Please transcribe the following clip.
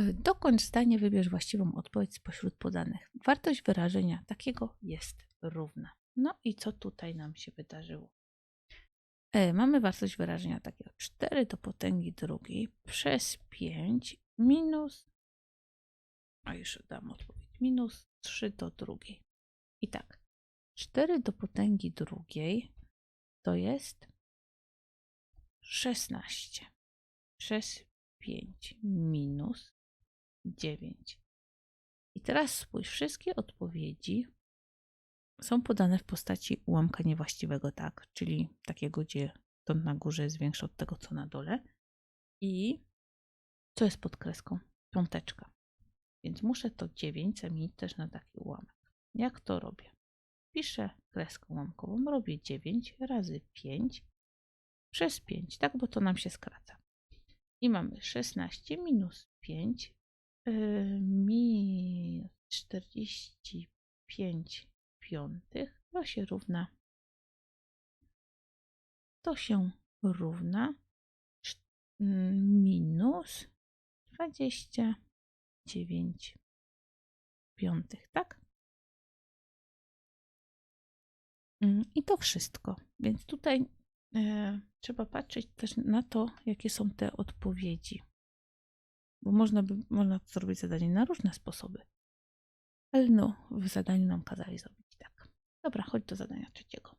E, Dokończ zdanie, wybierz właściwą odpowiedź spośród podanych. Wartość wyrażenia takiego jest równa. No i co tutaj nam się wydarzyło? E, mamy wartość wyrażenia takiego 4 do potęgi drugiej przez 5 minus, a już dam odpowiedź, minus 3 do drugiej. I tak, 4 do potęgi drugiej to jest 16 przez 5 minus 9. I teraz spójrz, wszystkie odpowiedzi są podane w postaci ułamka niewłaściwego, tak? Czyli takiego, gdzie to na górze jest większe od tego, co na dole. I co jest pod kreską? Piąteczka. Więc muszę to 9 zamienić też na taki ułamek. Jak to robię? Piszę kreskę ułamkową, robię 9 razy 5 przez 5, tak? Bo to nam się skraca. I mamy 16 minus 5 minus 45 piątych. To się równa. To się równa minus 29 piątych, tak? Mm, I to wszystko. Więc tutaj e, trzeba patrzeć też na to, jakie są te odpowiedzi. Bo można, by, można zrobić zadanie na różne sposoby. Ale no, w zadaniu nam kazali zrobić tak. Dobra, chodź do zadania trzeciego.